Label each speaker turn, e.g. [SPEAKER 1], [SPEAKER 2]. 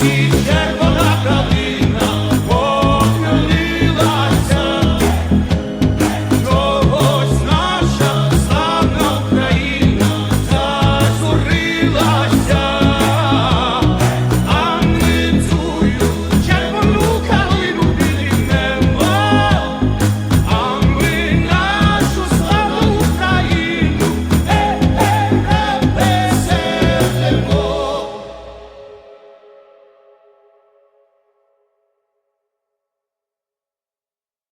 [SPEAKER 1] She's